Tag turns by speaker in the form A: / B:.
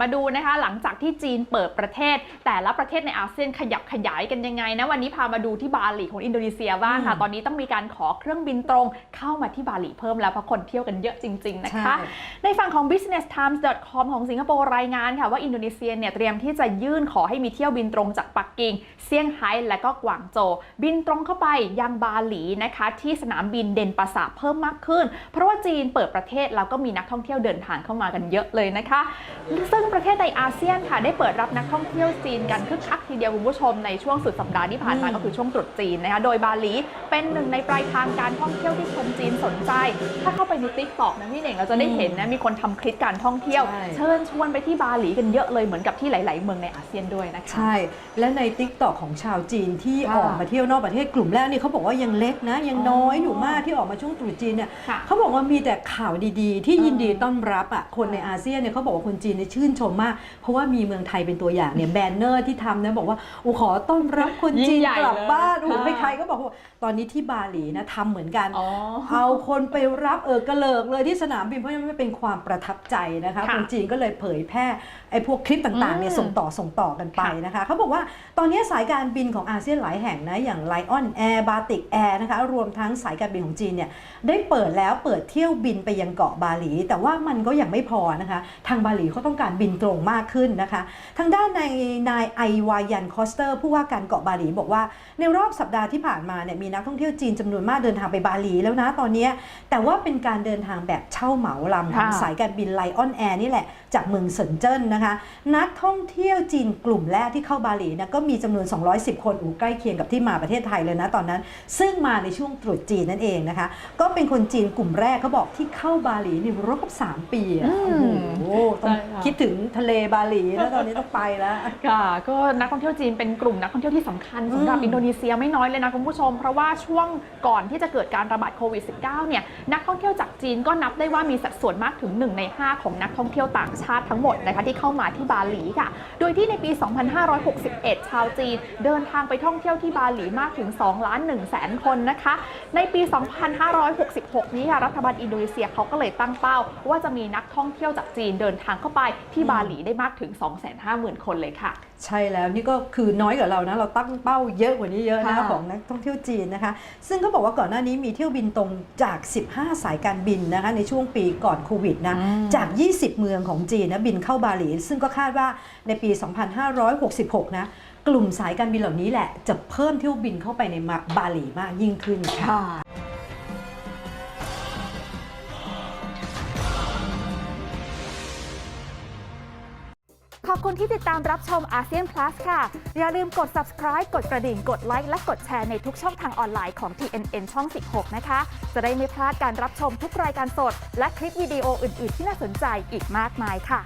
A: มาดูนะคะหลังจากที่จีนเปิดประเทศ แต่ละประเทศในอาเซียนขยับขยายกันยังไงนะวันนี้พามาดูที่บาหลีของอินโดนีเซียบ้างค่ะ
B: อืม
A: ตอนนี้ต้องมีการขอเครื่องบินตรงเข้ามาที่บาหลีเพิ่มแล้วเพราะคนเที่ยวกันเยอะจริง ๆ นะคะ
B: ใช่
A: ในฝั่งของ businesstimes.com ของสิงคโปร์รายงานค่ะว่าอินโดนีเซียเนี่ยเตรียมที่จะยื่นขอให้มีเที่ยวบินตรงจากปักกิ่งเซี่ยงไฮ้และก็กวางโจวบินตรงเข้าไปยังบาหลีนะคะ ที่สนามบินเดนปาสาเพิ่มมากขึ้น เพราะว่าจีนเปิดประเทศแล้วก็มีนักท่องเที่ยวเดินทางเข้ามากันเยอะเลยนะคะซึ่งประเทศในอาเซียนค่ะได้เปิดรับนักท่องเที่ยวจีนกันคึกคักทีเดียวคุณผู้ชมในช่วงสุดสัปดาห์ที่ผ่านมา
B: อืม
A: ก็คือช่วงตรุษจีนนะคะโดยบาหลีเป็นหนึ่งในปลายทางการท่องเที่ยวที่คนจีนสนใจ ถ้าเข้าไปในติ๊กต็อกนะพี่เน่งเราจะได้เห็นนะมีคนทำคลิปการท่องเที่ยว
B: ใช่
A: เชิญชวนไปที่บาหลีกันเยอะเลยเหมือนกับที่หลาย ๆ เมืองในอาเซียนด้วยนะคะ
B: ใช่และใน t ิ k t o k ของชาวจีนที่
A: ค่ะ
B: ออกมาเที่ยวนอกประเทศกลุ่มแรกนี่เขาบอกว่ายังเล็กนะยังน้อย
A: อ๋อ
B: อ
A: อยู่
B: มากที่ออกมาช่วงตรุษจีนเนี่ย
A: ค่ะ
B: เขาบอกว่ามีแต่ข่าวดี ๆ ที่
A: เออ
B: ยินดีต้อนรับอะคนในอาเซียนเนี่ยเขาบอกว่าคนจีนเนี่ยชื่นชมมาก เพราะว่ามีเมืองไทยเป็นตัวอย่างเนี่ยแบนเนอร์ที่ทำนะบอกว่าโอ้ขอต้อนรับคน
A: ยิ่
B: จี
A: ง
B: น
A: ใหญ่
B: กลับ
A: เลย
B: บ้านโอ้โห
A: ค่ะ
B: ใครๆก็บอกว่าตอนนี้ที่บาหลีนะทำเหมือนกัน
A: อ๋อ
B: เอาคนไปรับเออกระเลิกเลยที่สนามบินเพราะฉะนั้นมันเป็นความประทับใจนะคะ
A: ค่ะ
B: คนจีนก็เลยเผยแพร่ไอ้พวกคลิปต่างๆเนี่ย
A: อืม
B: ส่งต่อส่งต่อกันไปนะคะเขาบอกว่าตอนนี้สายการบินของอาเซียนหลายแห่งนะอย่าง Lion Air Baltic Air นะคะรวมทั้งสายการบินของจีนเนี่ยได้เปิดแล้วเปิดเที่ยวบินไปยังเกาะบาหลี แต่ว่ามันก็ยังไม่พอนะคะ ทางบาหลีเขาต้องการบินตรงมากขึ้นนะคะ ทางด้านในนายไอวายันคอสเตอร์ ผู้ว่าการเกาะบาหลีบอกว่า ในรอบสัปดาห์ที่ผ่านมาเนี่ยมีนักท่องเที่ยวจีนจำนวนมากเดินทางไปบาหลีแล้วนะตอนเนี้ยแต่ว่าเป็นการเดินทางแบบเช่าเหมาลำของ
A: ค่ะ
B: สายการบินไลออนแอร์นี่แหละจากเมืองเซินเจิ้นนะคะ นักท่องเที่ยวจีนกลุ่มแรกที่เข้าบาหลีนะก็มีจำนวน 210 คนอูใกล้เคียงกับที่มาประเทศไทยเลยนะตอนนั้น ซึ่งมาในช่วงตรุษจีนนั่นเองนะคะ ก็เป็นคนจีนกลุ่มแรกเขาบอกที่เข้าบาหลีในรอบ3ปีอะ
A: อื
B: โอ้
A: ม
B: โหต้อง
A: ใช่ค่ะ
B: คิดถึงทะเลบาหลีแล้วตอนนี้ต้องไปแล้ว
A: ค่ะก็นักท่องเที่ยวจีนเป็นกลุ่มนักท่องเที่ยวที่สำคัญสำหรับ
B: อืม
A: อินโดนีเซียไม่น้อยเลยนะคุณผู้ชม เพราะว่าช่วงก่อนที่จะเกิดการระบาดโควิด -19 เนี่ยนักท่องเที่ยวจากจีนก็นับได้ว่ามีสัดส่วนมากถึง 1 ใน 5 ของนักท่องเที่ยวต่างชาติทั้งหมดนะคะที่เข้ามาที่บาหลีค่ะ โดยที่ในปี 2561 ชาวจีน เดินทางไปท่องเที่ยวที่บาหลีมากถึง2ล้าน1แสนคนนะคะ ในปี 2566 นี้ค่ะรัฐบาลอินโดนีเซียเขาก็เลยตั้งเป้า ว่าจะมีนักท่องเที่ยวจากจีนเดินทางเข้าไปที่บาหลีได้มากถึง 250,000 คนเลยค่ะ
B: ใช่แล้วนี่ก็คือน้อยกว่าเรานะ เราตั้งเป้าเยอะกว่านี้เยอะนะ
A: ค่ะ
B: ของนักท่องเที่ยวจีนนะคะ ซึ่งเขาบอกว่าก่อนหน้านี้มีเที่ยวบินตรงจาก 15 สายการบินนะคะในช่วงปีก่อนโควิดนะ
A: อืม
B: จาก 20 เมืองของจีนนะบินเข้าบาหลี ซึ่งก็คาดว่าในปี 2566 นะกลุ่มสายการบินเหล่านี้แหละ จะเพิ่มเที่ยวบินเข้าไปในมาบาหลีมากยิ่งขึ้นค่ะ
C: ขอบคุณที่ติดตามรับชมอาเซียนพลัสค่ะ อย่าลืมกด subscribe กดกระดิ่ง กดไลค์และกดแชร์ในทุกช่องทางออนไลน์ของ TNN ช่อง 16 นะคะ จะได้ไม่พลาดการรับชมทุกรายการสด และคลิปวิดีโออื่น ๆ ที่น่าสนใจอีกมากมายค่ะ